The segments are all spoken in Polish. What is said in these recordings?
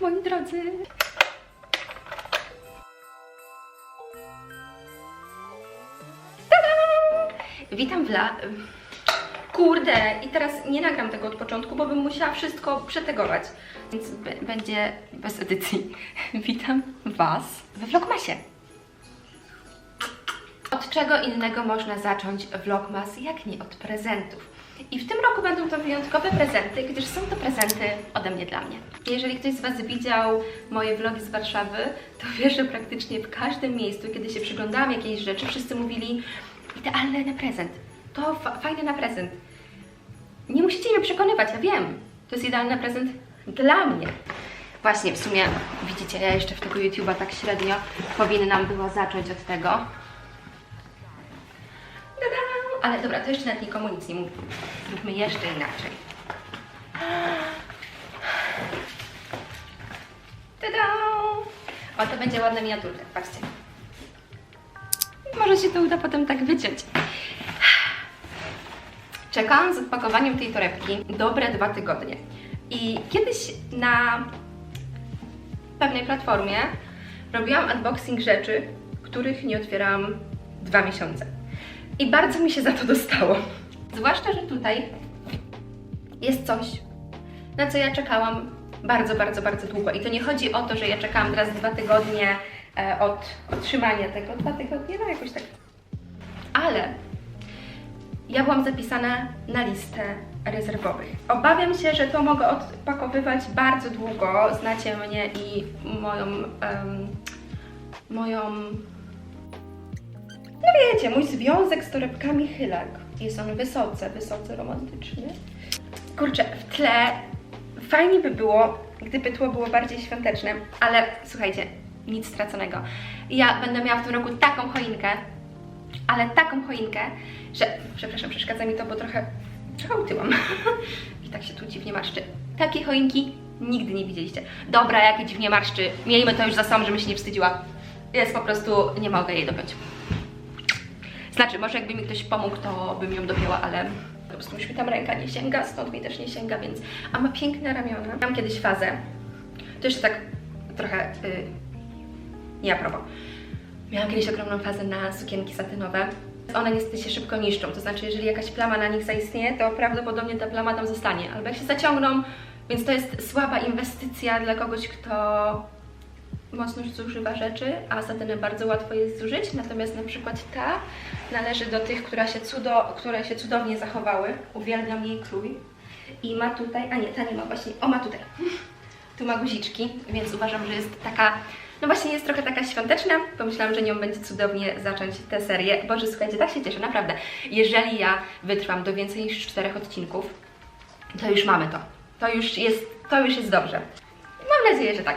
moi drodzy. Witam w la... Kurde, i teraz nie nagram tego od początku, bo bym musiała wszystko przetegować. Więc będzie bez edycji. Witam Was we Vlogmasie. Od czego innego można zacząć Vlogmas, jak nie od prezentów? I w tym roku będą to wyjątkowe prezenty, gdyż są to prezenty ode mnie dla mnie. Jeżeli ktoś z Was widział moje vlogi z Warszawy, to wie, że praktycznie w każdym miejscu, kiedy się przyglądałam jakiejś rzeczy, wszyscy mówili idealne na prezent. To fa- fajne na prezent. Nie musicie mnie przekonywać, ja wiem. To jest idealny prezent dla mnie. Właśnie, w sumie widzicie, ja jeszcze w tego YouTube'a tak średnio powinnam była zacząć od tego. Ale dobra, to jeszcze nawet nikomu nic nie mówię. Zróbmy jeszcze inaczej. Tada! O, to będzie ładna miniaturka, patrzcie. Może się to uda potem tak wyciąć. Czekałam z odpakowaniem tej torebki dobre dwa tygodnie. I kiedyś na pewnej platformie robiłam unboxing rzeczy, których nie otwierałam dwa miesiące. I bardzo mi się za to dostało. Zwłaszcza, że tutaj jest coś, na co ja czekałam bardzo, bardzo, bardzo długo. I to nie chodzi o to, że ja czekałam teraz dwa tygodnie e, od otrzymania tego. Dwa tygodnie, no jakoś tak. Ale ja byłam zapisana na listę rezerwowych. Obawiam się, że to mogę odpakowywać bardzo długo. Znacie mnie i moją. em, moją. No wiecie, mój związek z torebkami Chylak. Jest on wysoce, wysoce romantyczny. Kurczę, w tle fajnie by było, gdyby tło było bardziej świąteczne, ale słuchajcie, nic straconego. Ja będę miała w tym roku taką choinkę, ale taką choinkę, że, przepraszam, przeszkadza mi to, bo trochę, trochę utyłam i tak się tu dziwnie marszczy. Takiej choinki nigdy nie widzieliście. Dobra, jakie dziwnie marszczy, miejmy to już za sobą, żebym się nie wstydziła. Jest po prostu, nie mogę jej dopiąć. Znaczy, może jakby mi ktoś pomógł, to bym ją dopięła, ale po prostu już mi tam ręka nie sięga, stąd mi też nie sięga, więc... A ma piękne ramiona. Miałam kiedyś fazę, to jeszcze tak trochę... Yy, nie a propos. Miałam kiedyś ogromną fazę na sukienki satynowe. One niestety się szybko niszczą, to znaczy jeżeli jakaś plama na nich zaistnieje, to prawdopodobnie ta plama tam zostanie. Albo jak się zaciągną, więc to jest słaba inwestycja dla kogoś, kto mocno zużywa rzeczy, a satyny bardzo łatwo jest zużyć, natomiast na przykład ta należy do tych, która się cudo, które się cudownie zachowały. Uwielbiam jej krój. I ma tutaj, a nie, ta nie ma właśnie, o ma tutaj. Tu ma guziczki, więc uważam, że jest taka, no właśnie jest trochę taka świąteczna. Pomyślałam, że nią będzie cudownie zacząć tę serię. Boże, słuchajcie, tak się cieszę, naprawdę. Jeżeli ja wytrwam do więcej niż czterech odcinków, to już mamy to. To już jest, to już jest dobrze. Mam nadzieję, że tak.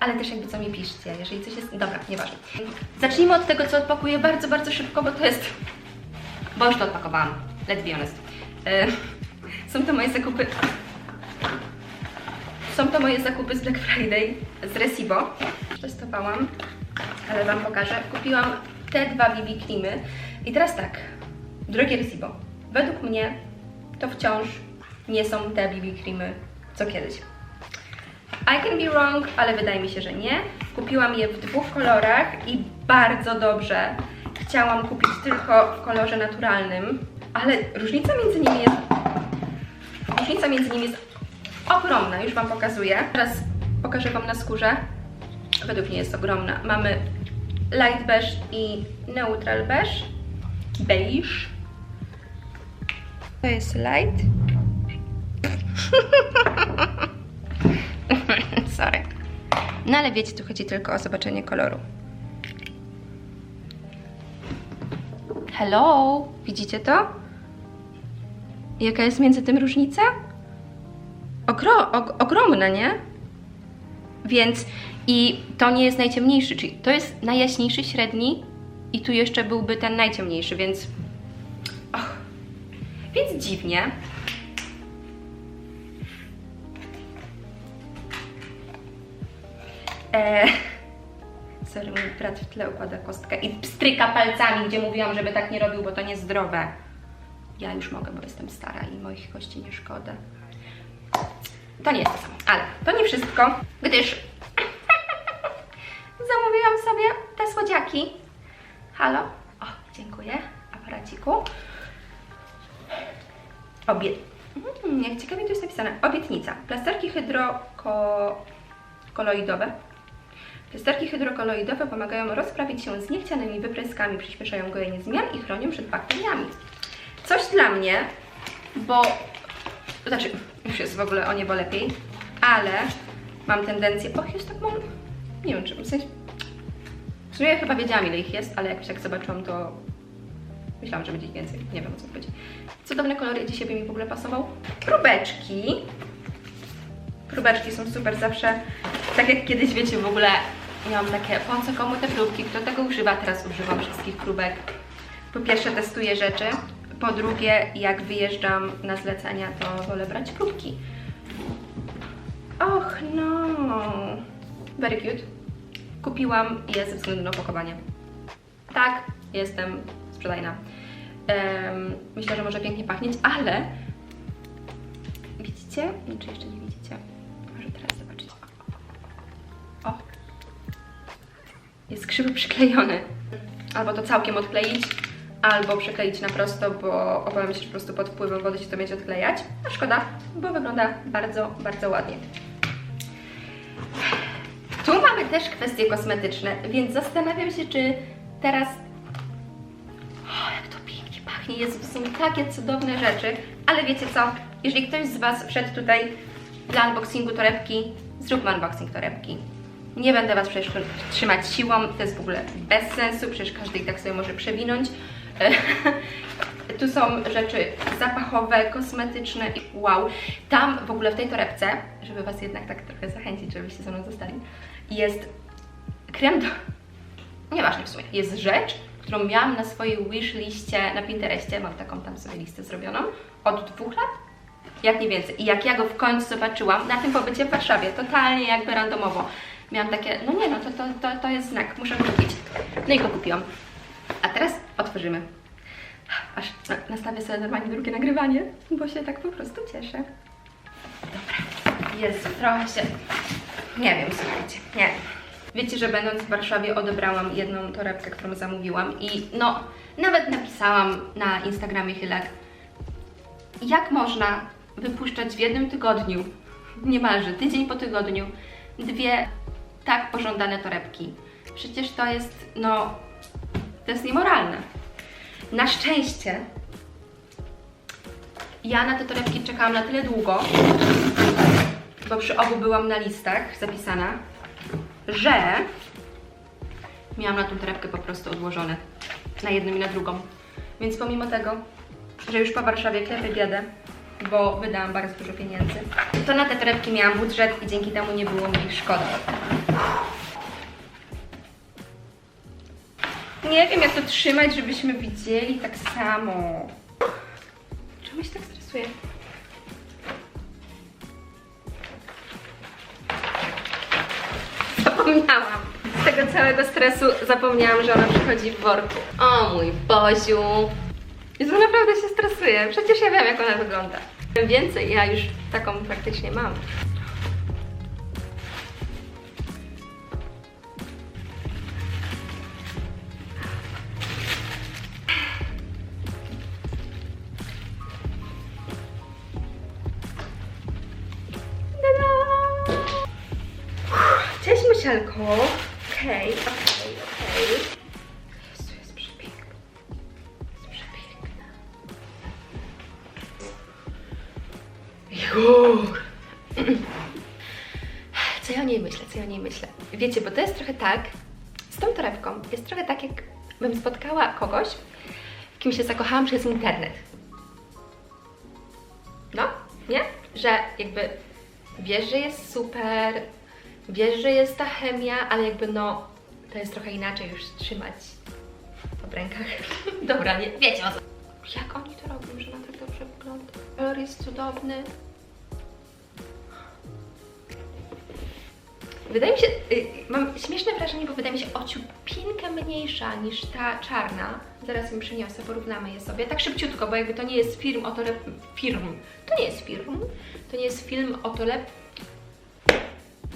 Ale też jakby co mi piszcie, jeżeli coś jest... Dobra, nieważne. Zacznijmy od tego, co odpakuję bardzo, bardzo szybko, bo to jest... Bo już to odpakowałam, let's be honest. E, Są to moje zakupy... Są to moje zakupy z Black Friday z Resibo. Testowałam, ale Wam pokażę. Kupiłam te dwa BB creamy i teraz tak, drogie Resibo, według mnie to wciąż nie są te BB creamy co kiedyś. I can be wrong, ale wydaje mi się, że nie. Kupiłam je w dwóch kolorach i bardzo dobrze. Chciałam kupić tylko w kolorze naturalnym, ale różnica między nimi jest różnica między nimi jest ogromna, już Wam pokazuję. Teraz pokażę Wam na skórze. Według mnie jest ogromna. Mamy light beige i neutral beige. Beige. To jest light. Sorry. No ale wiecie, tu chodzi tylko o zobaczenie koloru. Hello! Widzicie to? Jaka jest między tym różnica? Ogro, og, ogromna, nie? Więc i to nie jest najciemniejszy, czyli to jest najjaśniejszy średni i tu jeszcze byłby ten najciemniejszy, więc... Och, więc dziwnie. Eee, sorry, mój brat w tle układa kostkę i pstryka palcami, gdzie mówiłam, żeby tak nie robił, bo to niezdrowe. Ja już mogę, bo jestem stara i moich kości nie szkoda. to nie jest to samo. Ale to nie wszystko, gdyż zamówiłam sobie te słodziaki. Halo? O, dziękuję. Aparaciku. Obie... Mm, jak ciekawie tu jest napisane. Obietnica. Plasterki hydrokoloidowe. Plasterki hydrokoloidowe pomagają rozprawić się z niechcianymi wypryskami, przyspieszają gojenie zmian i chronią przed bakteriami. Coś dla mnie, bo... Znaczy, już jest w ogóle o niebo lepiej, ale mam tendencję... Och, jest tak mam... Nie wiem, czy w sensie... W sumie ja chyba wiedziałam, ile ich jest, ale jakoś jak zobaczyłam, to myślałam, że będzie ich więcej. Nie wiem, o co chodzi. Cudowny kolor dzisiaj by mi w ogóle pasował. Próbeczki. Próbeczki są super zawsze. Tak jak kiedyś, wiecie, w ogóle miałam takie, po komu te próbki, kto tego używa? Teraz używam wszystkich próbek. Po pierwsze testuję rzeczy, po drugie jak wyjeżdżam na zlecenia, to wolę brać próbki. Och no, very cute. Kupiłam je ze względu na opakowanie. Tak, jestem sprzedajna. Em, myślę, że może pięknie pachnieć, ale widzicie? Nie, czy jeszcze nie Jest krzywo przyklejony. Albo to całkiem odkleić, albo przykleić na prosto, bo obawiam się, że po prostu pod wpływem wody się to będzie odklejać. A szkoda, bo wygląda bardzo, bardzo ładnie. Tu mamy też kwestie kosmetyczne, więc zastanawiam się, czy teraz o, jak to pięknie pachnie. Jezu, to są takie cudowne rzeczy. Ale wiecie co? Jeżeli ktoś z Was wszedł tutaj dla unboxingu torebki, zróbmy unboxing torebki. Nie będę Was przecież trzymać siłą, to jest w ogóle bez sensu, przecież każdy i tak sobie może przewinąć. tu są rzeczy zapachowe, kosmetyczne wow. Tam w ogóle w tej torebce, żeby Was jednak tak trochę zachęcić, żebyście ze mną zostali, jest krem do... Nieważne w sumie. Jest rzecz, którą miałam na swojej wish liście na Pinterestie, mam taką tam sobie listę zrobioną, od dwóch lat, jak nie więcej. I jak ja go w końcu zobaczyłam na tym pobycie w Warszawie, totalnie jakby randomowo, miałam takie, no nie no, to, to, to, to jest znak, muszę kupić. No i go kupiłam. A teraz otworzymy. Aż na- nastawię sobie normalnie drugie nagrywanie, bo się tak po prostu cieszę. Dobra, jest trochę się... Nie wiem, słuchajcie, nie. Wiecie, że będąc w Warszawie odebrałam jedną torebkę, którą zamówiłam i no, nawet napisałam na Instagramie Chylek, jak można wypuszczać w jednym tygodniu, niemalże tydzień po tygodniu, dwie tak pożądane torebki. Przecież to jest, no, to jest niemoralne. Na szczęście ja na te torebki czekałam na tyle długo, bo przy obu byłam na listach zapisana, że miałam na tą torebkę po prostu odłożone na jedną i na drugą. Więc pomimo tego, że już po Warszawie klepę biedę, bo wydałam bardzo dużo pieniędzy, to na te torebki miałam budżet i dzięki temu nie było mi ich szkoda. Nie wiem jak to trzymać, żebyśmy widzieli tak samo. Czemu się tak stresuję? Zapomniałam. Z tego całego stresu zapomniałam, że ona przychodzi w worku. O mój Boziu. Jezu, naprawdę się stresuję. Przecież ja wiem, jak ona wygląda. Tym więcej, ja już taką praktycznie mam. Tak, z tą torebką, jest trochę tak, jakbym spotkała kogoś, w kim się zakochałam przez internet. No, nie? Że jakby wiesz, że jest super, wiesz, że jest ta chemia, ale jakby no, to jest trochę inaczej już trzymać w rękach. Dobra, nie, wiecie o co. Jak oni to robią, że ona tak dobrze wygląda? Kolor jest cudowny. Wydaje mi się, y, mam śmieszne wrażenie, bo wydaje mi się ociupinkę mniejsza niż ta czarna zaraz ją przyniosę, porównamy je sobie. Tak szybciutko, bo jakby to nie jest film o toreb... Firm. To nie jest film. To nie jest film.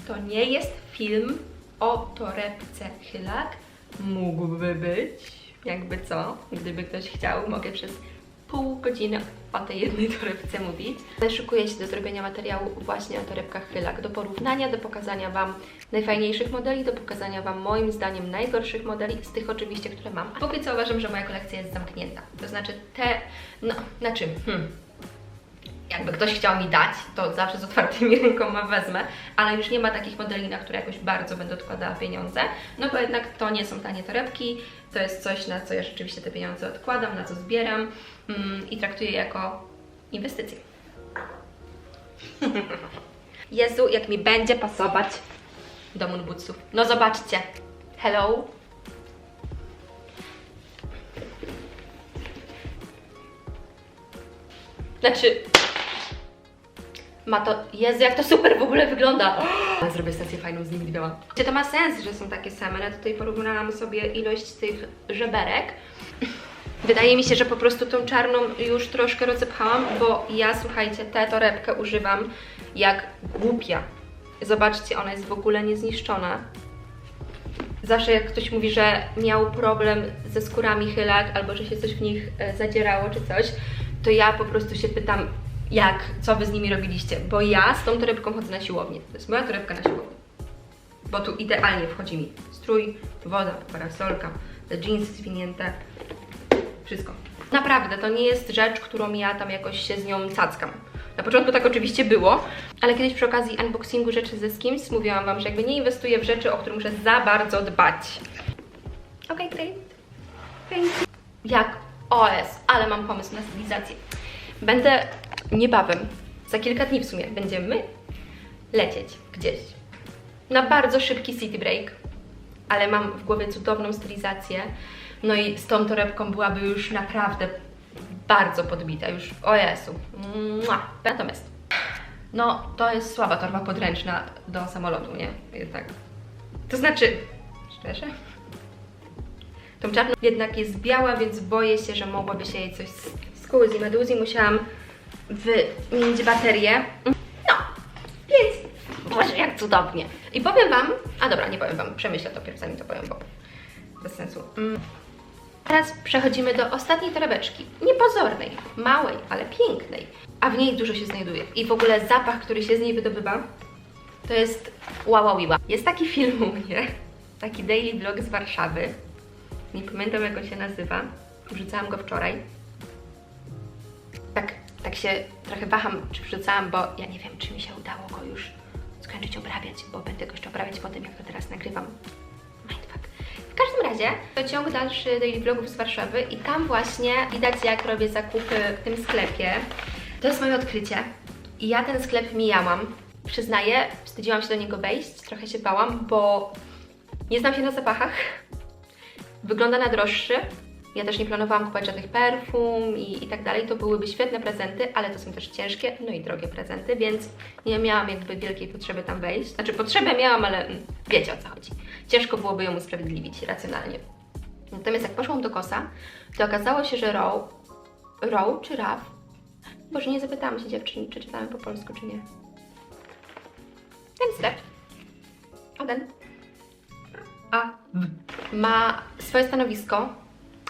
To nie jest film o torebce Chylak. Mógłby być, jakby co, gdyby ktoś chciał, mogę przez pół godziny o tej jednej torebce mówić. Szykuję się do zrobienia materiału właśnie o torebkach Chylak, do porównania, do pokazania Wam najfajniejszych modeli, do pokazania Wam moim zdaniem najgorszych modeli, z tych oczywiście, które mam. A póki co uważam, że moja kolekcja jest zamknięta. To znaczy te, no, na czym? Hmm. Jakby ktoś chciał mi dać, to zawsze z otwartymi rękoma wezmę, ale już nie ma takich modeli, na które jakoś bardzo będę odkładała pieniądze, no bo jednak to nie są tanie torebki, to jest coś, na co ja rzeczywiście te pieniądze odkładam, na co zbieram mm, i traktuję jako inwestycję. Jezu, jak mi będzie pasować do moonbootsów. No zobaczcie. Hello. Znaczy, ma to, Jezu, jak to super w ogóle wygląda. Zrobię stację fajną z nimi dwiema. Czy to ma sens, że są takie same? Ja tutaj porównałam sobie ilość tych żeberek. Wydaje mi się, że po prostu tą czarną już troszkę rozepchałam, bo ja, słuchajcie, tę torebkę używam jak głupia. Zobaczcie, ona jest w ogóle niezniszczona. Zawsze jak ktoś mówi, że miał problem ze skórami chylak, albo że się coś w nich e, zadzierało czy coś, to ja po prostu się pytam, jak, co wy z nimi robiliście, bo ja z tą torebką chodzę na siłownię. To jest moja torebka na siłownię. Bo tu idealnie wchodzi mi strój, woda, parasolka, te jeansy zwinięte, wszystko. Naprawdę, to nie jest rzecz, którą ja tam jakoś się z nią cackam. Na początku tak oczywiście było, ale kiedyś przy okazji unboxingu rzeczy ze Skims mówiłam Wam, że jakby nie inwestuję w rzeczy, o które muszę za bardzo dbać. Okej, okay, great. Thank you. Jak? OS, ale mam pomysł na stylizację. Będę niebawem, za kilka dni w sumie, będziemy lecieć gdzieś na bardzo szybki city break, ale mam w głowie cudowną stylizację. No i z tą torebką byłaby już naprawdę bardzo podbita, już o Jezu. Mua. Natomiast, no to jest słaba torba podręczna do samolotu, nie? Tak. To znaczy, szczerze, tą czarną jednak jest biała, więc boję się, że mogłaby się jej coś Kuzi Meduzi. Musiałam wymienić baterię. No, więc Boże, jak cudownie. I powiem Wam, a dobra, nie powiem Wam, przemyślę to pierw, zanim to powiem, bo bez sensu. Mm. Teraz przechodzimy do ostatniej torebeczki. Niepozornej, małej, ale pięknej. A w niej dużo się znajduje. I w ogóle zapach, który się z niej wydobywa, to jest łaławiła. Jest taki film u mnie, taki daily vlog z Warszawy. Nie pamiętam jak on się nazywa. Wrzucałam go wczoraj. Się trochę waham, czy wrzucałam, bo ja nie wiem, czy mi się udało go już skończyć obrabiać, bo będę go jeszcze obrabiać po tym, jak to teraz nagrywam. Mindfuck. W każdym razie to ciąg dalszy daily vlogów z Warszawy i tam właśnie widać, jak robię zakupy w tym sklepie. To jest moje odkrycie. I ja ten sklep mijałam. Przyznaję, wstydziłam się do niego wejść, trochę się bałam, bo nie znam się na zapachach. Wygląda na droższy. Ja też nie planowałam kupować żadnych perfum i, i tak dalej. To byłyby świetne prezenty, ale to są też ciężkie, no i drogie prezenty, więc nie miałam jakby wielkiej potrzeby tam wejść. Znaczy potrzebę miałam, ale mm, wiecie o co chodzi. Ciężko byłoby ją usprawiedliwić racjonalnie. Natomiast jak poszłam do Kosa, to okazało się, że Row, Row czy Raf? Boże, nie zapytałam się dziewczyn, czy czytałem po polsku, czy nie. Ten sklep. O, ten. A, ma swoje stanowisko,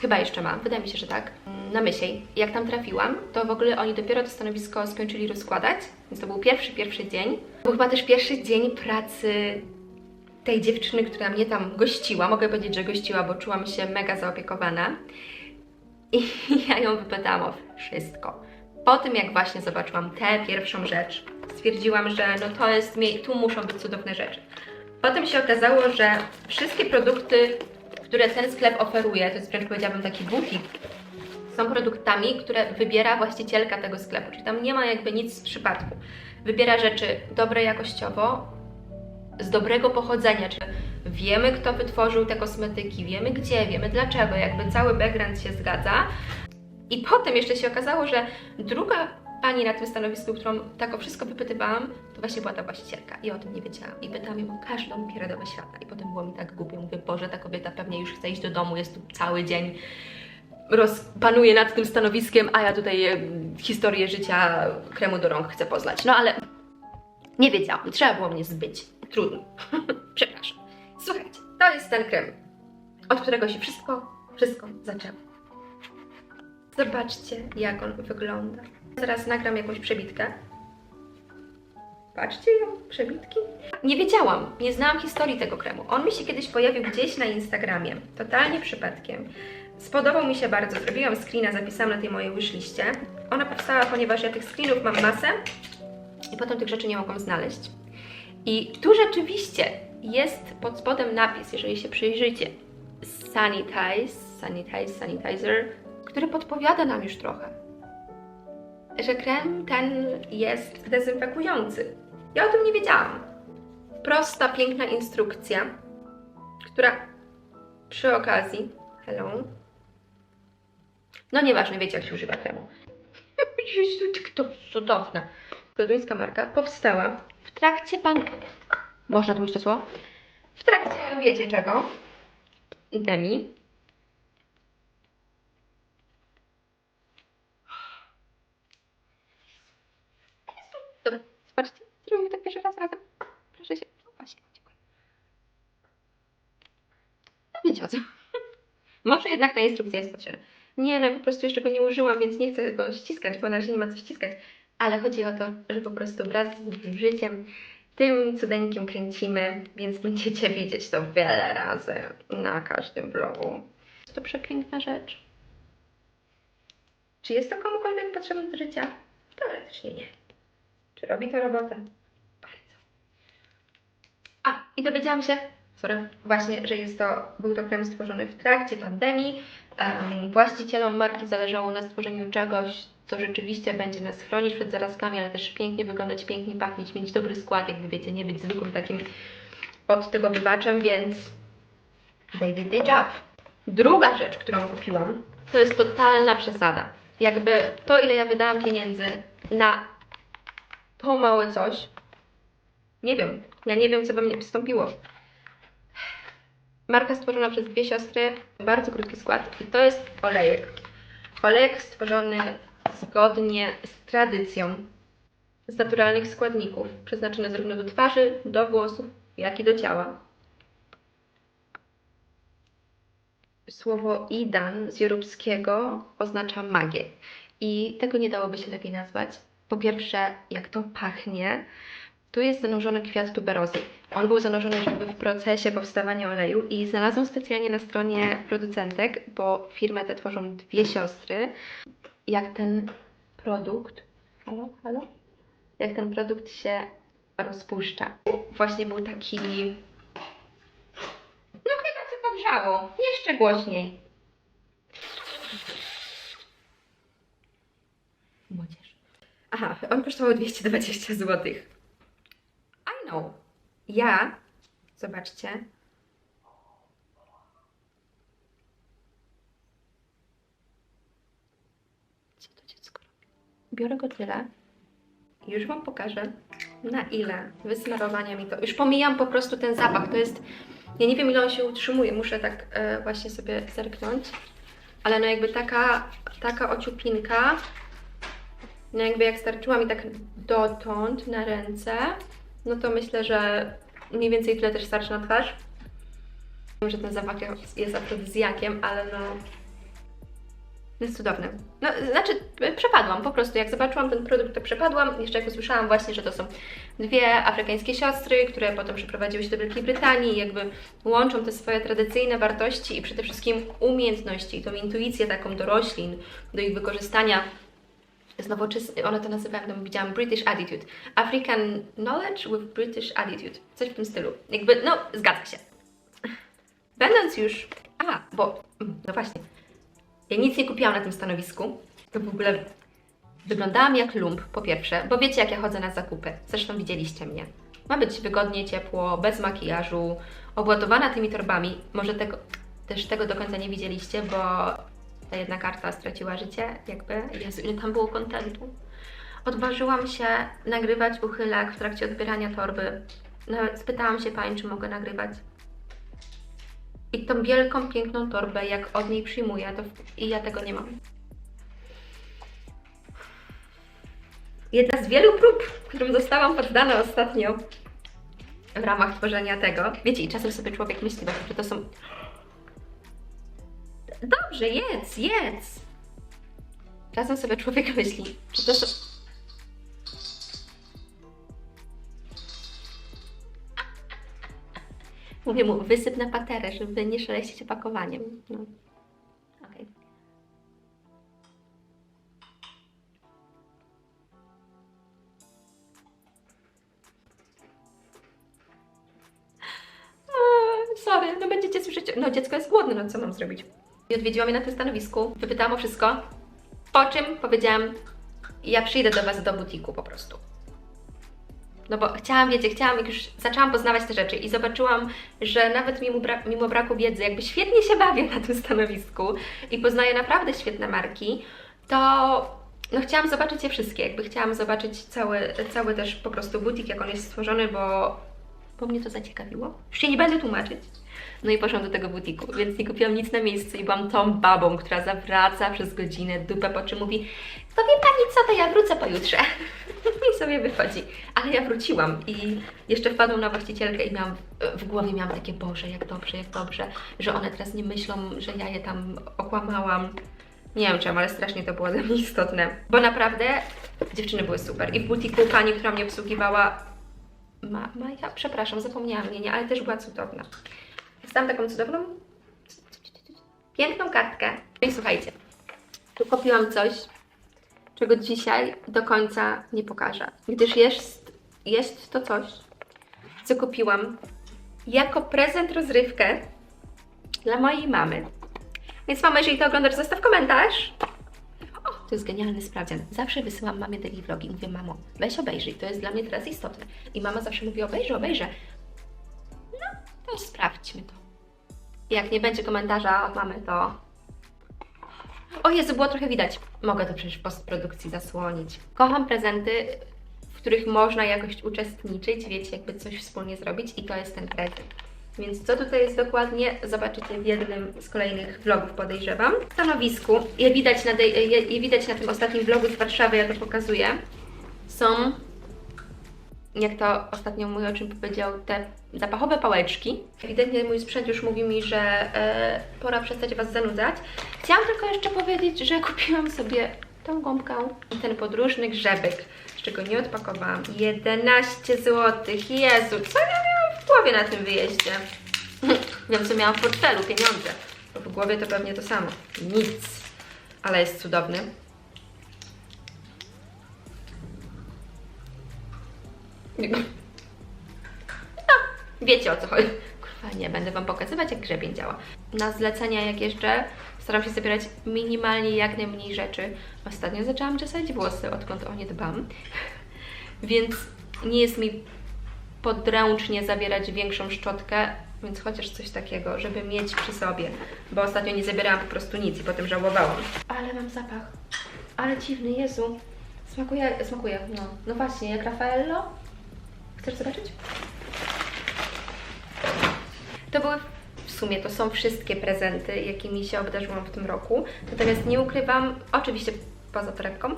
chyba jeszcze ma, wydaje mi się, że tak, na Mysiej. Jak tam trafiłam, to w ogóle oni dopiero to stanowisko skończyli rozkładać, więc to był pierwszy, pierwszy dzień. Był chyba też pierwszy dzień pracy tej dziewczyny, która mnie tam gościła. Mogę powiedzieć, że gościła, bo czułam się mega zaopiekowana. I ja ją wypytałam o wszystko. Po tym, jak właśnie zobaczyłam tę pierwszą rzecz, stwierdziłam, że no to jest, mie- tu muszą być cudowne rzeczy. Potem się okazało, że wszystkie produkty, które ten sklep oferuje, to jest wręcz powiedziałabym taki butik, są produktami, które wybiera właścicielka tego sklepu, czyli tam nie ma jakby nic z przypadku. Wybiera rzeczy dobre jakościowo, z dobrego pochodzenia, czyli wiemy kto wytworzył te kosmetyki, wiemy gdzie, wiemy dlaczego, jakby cały background się zgadza. I potem jeszcze się okazało, że druga pani na tym stanowisku, którą tak o wszystko wypytywałam, to właśnie była ta właścicielka. I o tym nie wiedziałam. I pytałam ją o każdą pierdołę świata. I potem było mi tak głupio. Mówię, Boże, ta kobieta pewnie już chce iść do domu, jest tu cały dzień. rozpanuje nad tym stanowiskiem, a ja tutaj historię życia kremu do rąk chcę poznać. No ale nie wiedziałam, trzeba było mnie zbyć. Trudno. Przepraszam. Słuchajcie, to jest ten krem, od którego się wszystko, wszystko zaczęło. Zobaczcie, jak on wygląda. Zaraz nagram jakąś przebitkę. Patrzcie ją, przebitki. Nie wiedziałam, nie znałam historii tego kremu. On mi się kiedyś pojawił gdzieś na Instagramie, totalnie przypadkiem. Spodobał mi się bardzo, zrobiłam screena, zapisałam na tej mojej wishliście. Ona powstała, ponieważ ja tych screenów mam masę i potem tych rzeczy nie mogłam znaleźć. I tu rzeczywiście jest pod spodem napis, jeżeli się przyjrzycie, sanitize, sanitize, sanitizer, który podpowiada nam już trochę, że krem ten jest dezynfekujący. Ja o tym nie wiedziałam. Prosta, piękna instrukcja, która przy okazji, hello, no nieważne, wiecie jak się używa kremu. To cudowne. Koduńska marka powstała w trakcie pan... Można tu mówić to słowo? W trakcie, wiecie czego? Demi. Dobra, zrobimy tak pierwszy raz razem. Proszę się, o, dziękuję. No wiecie o co. Może jednak ta instrukcja jest potrzebna. Nie, no po prostu jeszcze go nie użyłam, więc nie chcę go ściskać, bo na razie nie ma co ściskać. Ale chodzi o to, że po prostu wraz z życiem tym cudeńkiem kręcimy, więc będziecie widzieć to wiele razy na każdym vlogu. To przepiękna rzecz. Czy jest to komukolwiek potrzebne do życia? Teoretycznie nie. Czy robi to robotę? Bardzo. A, i dowiedziałam się, sorry, właśnie, że jest to, był to krem stworzony w trakcie pandemii. Um, właścicielom marki zależało na stworzeniu czegoś, co rzeczywiście będzie nas chronić przed zarazkami, ale też pięknie wyglądać, pięknie pachnieć, mieć dobry skład, jakby wiecie, nie być zwykłym takim odtygowywaczem, więc they did the job. Druga rzecz, którą kupiłam, to jest totalna przesada. Jakby to, ile ja wydałam pieniędzy na to małe coś, nie wiem, ja nie wiem, co we mnie wystąpiło. Marka stworzona przez dwie siostry, bardzo krótki skład i to jest olejek. Olejek stworzony zgodnie z tradycją, z naturalnych składników, przeznaczony zarówno do twarzy, do włosów, jak i do ciała. Słowo Idan z jorubskiego oznacza magię i tego nie dałoby się lepiej nazwać. Po pierwsze, jak to pachnie, tu jest zanurzony kwiat tuberozy. On był zanurzony jakby w procesie powstawania oleju i znalazłam specjalnie na stronie producentek, bo firmę tę tworzą dwie siostry. Jak ten produkt, halo, halo? Jak ten produkt się rozpuszcza. Właśnie był taki... No chyba się podgrzało. Jeszcze głośniej. Aha, on kosztował 220 zł. I know. Ja, zobaczcie, co to dziecko robi? Biorę go tyle już Wam pokażę, na ile wysmarowania mi to. Już pomijam po prostu ten zapach. To jest. Ja nie wiem, ile on się utrzymuje. Muszę tak e, właśnie sobie zerknąć. Ale no jakby taka, taka ociupinka. No jakby jak starczyła mi tak dotąd na ręce, no to myślę, że mniej więcej tyle też starczy na twarz. Wiem, że ten zapach jest- afrodyzjakiem, ale no... Jest cudowny. No, znaczy, przepadłam po prostu. Jak zobaczyłam ten produkt, to przepadłam. Jeszcze jak usłyszałam właśnie, że to są dwie afrykańskie siostry, które potem przeprowadziły się do Wielkiej Brytanii i jakby łączą te swoje tradycyjne wartości i przede wszystkim umiejętności, tą intuicję taką do roślin, do ich wykorzystania z nowoczesnej, one to nazywają, tam widziałam British Attitude. African Knowledge with British Attitude. Coś w tym stylu. Jakby, no, zgadza się. Będąc już... A, bo... mm, No właśnie. Ja nic nie kupiłam na tym stanowisku. To w ogóle... Wyglądałam jak lump, po pierwsze, bo wiecie jak ja chodzę na zakupy. Zresztą widzieliście mnie. Ma być wygodnie, ciepło, bez makijażu, obładowana tymi torbami. Może tego, też tego do końca nie widzieliście, bo ta jedna karta straciła życie, jakby. Jezu, ile tam było kontentu. Odważyłam się nagrywać uchylek w trakcie odbierania torby. Nawet spytałam się pani, czy mogę nagrywać. i tą wielką, piękną torbę, jak od niej przyjmuję, to i ja tego nie mam. Jedna z wielu prób, którym zostałam poddana ostatnio w ramach tworzenia tego. Wiecie, i czasem sobie człowiek myśli, że to są. Dobrze, jedz, jedz. Czasem sobie człowiek myśli, że to są. Mówię mu, wysyp na paterę, żeby nie szeleścić opakowaniem. No. Eee, Sorry, no będziecie słyszeć. No dziecko jest głodne, no co mam zrobić? I odwiedziła mnie na tym stanowisku, wypytałam o wszystko, po czym powiedziałam, ja przyjdę do Was do butiku po prostu. No bo chciałam, wiecie, chciałam, jak już zaczęłam poznawać te rzeczy i zobaczyłam, że nawet mimo, bra- mimo braku wiedzy, jakby świetnie się bawię na tym stanowisku i poznaję naprawdę świetne marki, to no chciałam zobaczyć je wszystkie, jakby chciałam zobaczyć cały, cały też po prostu butik, jak on jest stworzony, bo, bo mnie to zaciekawiło. Już się nie będę tłumaczyć. No i poszłam do tego butiku, więc nie kupiłam nic na miejscu i byłam tą babą, która zawraca przez godzinę dupę, po czym mówi to wie Pani co, to ja wrócę pojutrze. I sobie wychodzi. Ale ja wróciłam i jeszcze wpadłam na właścicielkę i miałam, w głowie miałam takie, Boże, jak dobrze, jak dobrze, że one teraz nie myślą, że ja je tam okłamałam. Nie wiem czemu, ale strasznie to było dla mnie istotne. Bo naprawdę dziewczyny były super. I w butiku pani, która mnie obsługiwała, Ma, Maja, przepraszam, zapomniałam jej, nie, ale też była cudowna. Dostałam taką cudowną, piękną kartkę. No i słuchajcie, tu kupiłam coś, czego dzisiaj do końca nie pokażę, gdyż jest, jest to coś, co kupiłam jako prezent rozrywkę dla mojej mamy. Więc mama, jeżeli to oglądasz, zostaw komentarz. O, to jest genialny sprawdzian. Zawsze wysyłam mamie daily vlogi. Mówię, mamo, weź obejrzyj, to jest dla mnie teraz istotne. I mama zawsze mówi, obejrzę, obejrzę. No, sprawdźmy to. Jak nie będzie komentarza od mamy, to... O Jezu, było trochę widać. Mogę to przecież w postprodukcji zasłonić. Kocham prezenty, w których można jakoś uczestniczyć, wiecie, jakby coś wspólnie zrobić i to jest ten prezent. Więc co tutaj jest dokładnie, zobaczycie w jednym z kolejnych vlogów, podejrzewam. W stanowisku, je widać na, je, je widać na tym ostatnim vlogu z Warszawy, ja to pokazuję, są, jak to ostatnio mój oczym powiedział, te zapachowe pałeczki. Ewidentnie mój sprzęt już mówi mi, że e, pora przestać Was zanudzać. Chciałam tylko jeszcze powiedzieć, że kupiłam sobie tą gąbkę i ten podróżny grzebek, z czego nie odpakowałam. 11 zł. Jezu, co ja miałam w głowie na tym wyjeździe? Wiem, co miałam w portfelu, pieniądze. Bo w głowie to pewnie to samo. Nic. Ale jest cudowny. No, wiecie o co chodzi. Kurwa, nie będę Wam pokazywać, jak grzebień działa. Na zlecenia, jak jeszcze, staram się zabierać minimalnie jak najmniej rzeczy. Ostatnio zaczęłam czesać włosy, odkąd o nie dbam. Więc nie jest mi podręcznie zabierać większą szczotkę, więc chociaż coś takiego, żeby mieć przy sobie. Bo ostatnio nie zabierałam po prostu nic i potem żałowałam. Ale mam zapach. Ale dziwny, Jezu. Smakuje, smakuje, no. No właśnie, jak Raffaello. Chcesz zobaczyć? To były w sumie, to są wszystkie prezenty, jakimi się obdarzyłam w tym roku. Natomiast nie ukrywam, oczywiście poza torebką,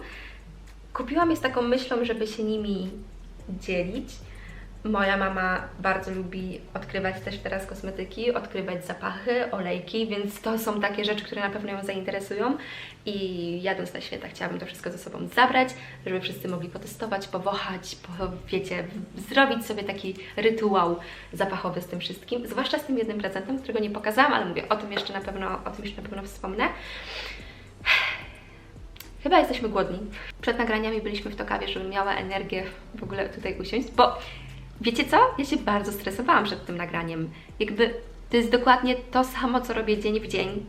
kupiłam je z taką myślą, żeby się nimi dzielić. Moja mama bardzo lubi odkrywać też teraz kosmetyki, odkrywać zapachy, olejki, więc to są takie rzeczy, które na pewno ją zainteresują. I jadąc na święta chciałabym to wszystko ze sobą zabrać, żeby wszyscy mogli potestować, powąchać, po, wiecie, zrobić sobie taki rytuał zapachowy z tym wszystkim. Zwłaszcza z tym jednym prezentem, którego nie pokazałam, ale mówię, o tym jeszcze na pewno, o tym jeszcze na pewno wspomnę. Chyba jesteśmy głodni. Przed nagraniami byliśmy w Tokawie, żebym miała energię w ogóle tutaj usiąść, bo wiecie co? Ja się bardzo stresowałam przed tym nagraniem. Jakby to jest dokładnie to samo, co robię dzień w dzień.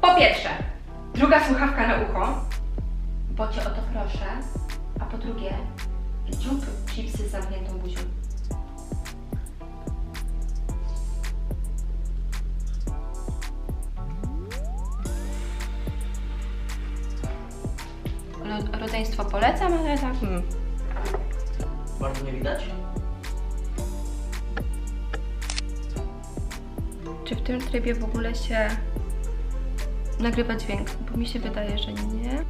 Po pierwsze, druga słuchawka na ucho, bo Cię o to proszę, a po drugie, dziób chipsy z zamkniętą buzią. rodzeństwo polecam, ale tak... Hmm. Bardzo nie widać? Czy w tym trybie w ogóle się nagrywa dźwięk? Bo mi się wydaje, że nie.